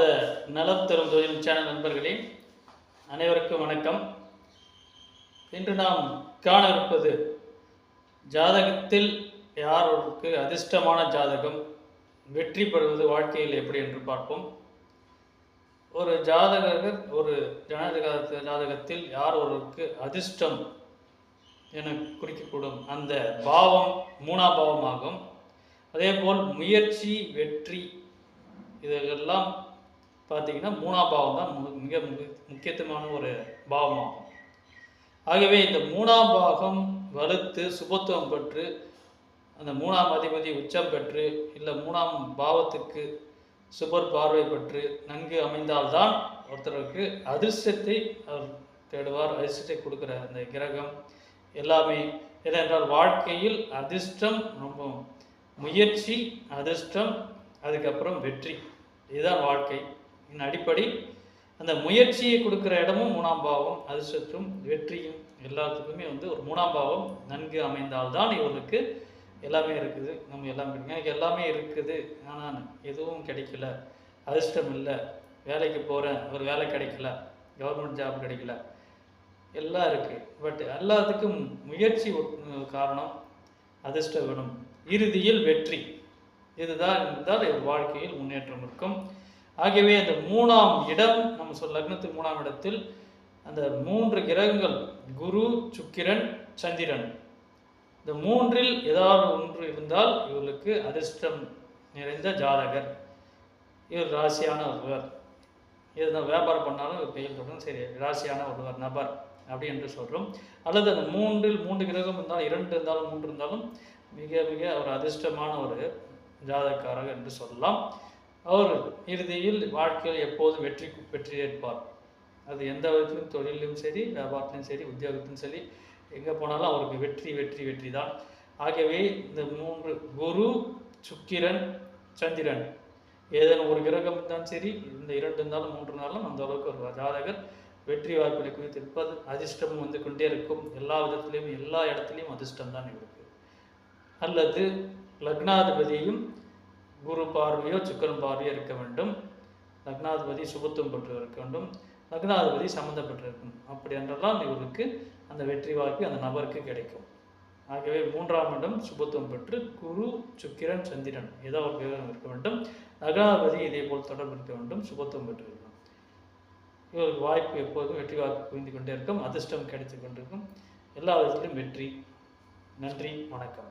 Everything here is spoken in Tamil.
மாத நலம் தரும் ஜோதிடம் சேனல் நண்பர்களே அனைவருக்கும் வணக்கம். இன்று நாம் காணவிருப்பது ஜாதகத்தில் யாருக்கு அதிர்ஷ்டமான ஜாதகம் வெற்றி பெறுவது வாழ்க்கையில் எப்படி என்று பார்ப்போம். ஒரு ஜாதகர் ஒரு ஜனநாயக ஜாதகத்தில் யார் ஒருவருக்கு அதிர்ஷ்டம் என குறிக்கக்கூடும் அந்த பாவம் மூணாம் பாவமாகும். அதே போல் முயற்சி வெற்றி இதெல்லாம் பார்த்தீங்கன்னா மூணாம் பாவம் தான் மு- மிக முக்கியத்துவமான ஒரு பாவமாகும். ஆகவே இந்த மூணாம் பாகம் வலுத்து சுபத்துவம் பெற்று அந்த மூணாம் அதிபதி உச்சம் பெற்று இல்லை மூணாம் பாவத்துக்கு சுபர் பார்வை பெற்று நன்கு அமைந்தால்தான் ஒருத்தருக்கு அதிர்ஷ்டத்தை அவர் தேடுவார் அதிர்ஷ்டத்தை கொடுக்குற அந்த கிரகம் எல்லாமே ஏனென்றால் வாழ்க்கையில் அதிர்ஷ்டம் ரொம்ப முயற்சி அதிர்ஷ்டம் அதுக்கப்புறம் வெற்றி. இதுதான் வாழ்க்கை. இதன் அடிப்படை. அந்த முயற்சியை கொடுக்குற இடமும் மூணாம் பாவம் அதிர்ஷ்டத்தும் வெற்றியும் எல்லாத்துக்குமே வந்து ஒரு மூணாம் பாவம் நன்கு அமைந்தால்தான் இவர்களுக்கு எல்லாமே இருக்குது. நம்ம எல்லாம் கிடைக்கும் எனக்கு எல்லாமே இருக்குது. ஆனால் எதுவும் கிடைக்கல. அதிர்ஷ்டம் இல்லை. வேலைக்கு போகிறேன் ஒரு வேலை கிடைக்கல. கவர்மெண்ட் ஜாப் கிடைக்கல. எல்லாம் இருக்குது பட் எல்லாத்துக்கும் முயற்சி காரணம் அதிர்ஷ்டம் வேணும். இறுதியில் வெற்றி. இதுதான் இருந்தால் இவர் வாழ்க்கையில் முன்னேற்றம் இருக்கும். ஆகவே அந்த மூணாம் இடம் நம்ம சொல் லக்னத்துக்கு மூணாம் இடத்தில் அந்த மூன்று கிரகங்கள் குரு சுக்கிரன் சந்திரன். இந்த மூன்றில் ஏதாவது ஒன்று இருந்தால் இவர்களுக்கு அதிர்ஷ்டம் நிறைந்த ஜாதகர். இவர் ராசியான ஒருவர் எதுனா வியாபாரம் பண்ணாலும் இவர் பெயில் சரி ராசியான ஒருவர் நபர் அப்படி என்று சொல்கிறோம் அல்லது அந்த மூன்றில் மூன்று கிரகம் இருந்தாலும் இரண்டு இருந்தாலும் மூன்று இருந்தாலும் மிக மிக ஒரு அதிர்ஷ்டமான ஒரு ஜாதகக்காரர் என்று சொல்லலாம். அவர் இறுதியில் வாழ்க்கையில் எப்போதும் வெற்றி வெற்றி ஏற்பார். அது எந்த விதத்திலும் தொழிலும் சரி வியாபாரத்திலும் சரி உத்தியோகத்திலும் சரி எங்கே போனாலும் அவருக்கு வெற்றி வெற்றி வெற்றி தான். ஆகவே இந்த மூன்று குரு சுக்கிரன் சந்திரன். ஏதேனும் ஒரு கிரகம் இருந்தாலும் சரி இந்த இரண்டு நாளும் மூன்று நாளும் அந்த அளவுக்கு ஒரு ஜாதகர் வெற்றி வாய்ப்புகளை குறித்திருப்பது அதிர்ஷ்டமும் வந்து கொண்டே இருக்கும். எல்லா விதத்திலையும் எல்லா இடத்துலையும் அதிர்ஷ்டம் தான் இருக்கு. அல்லது லக்னாதிபதியும் குரு பார்வையோ சுக்கரன் பார்வையோ இருக்க வேண்டும். லக்னாதிபதி சுபத்துவம் பெற்று இருக்க வேண்டும். லக்னாதிபதி சம்மந்தப்பட்டிருக்கும் அப்படி என்றெல்லாம் இவருக்கு அந்த வெற்றி வாய்ப்பு அந்த நபருக்கு கிடைக்கும். ஆகவே மூன்றாம் இடம் சுபத்துவம் பெற்று குரு சுக்கிரன் சந்திரன் ஏதோ ஒரு கிரகம் இருக்க வேண்டும். லக்னாதிபதி இதே போல் தொடர்பு இருக்க வேண்டும். சுபத்துவம் பெற்றிருக்கும் இவருக்கு வாய்ப்பு எப்போதும் வெற்றி வாய்ப்பு குவிந்து கொண்டே இருக்கும். அதிர்ஷ்டம் கிடைத்து கொண்டிருக்கும். எல்லா விதத்திலும் வெற்றி. நன்றி. வணக்கம்.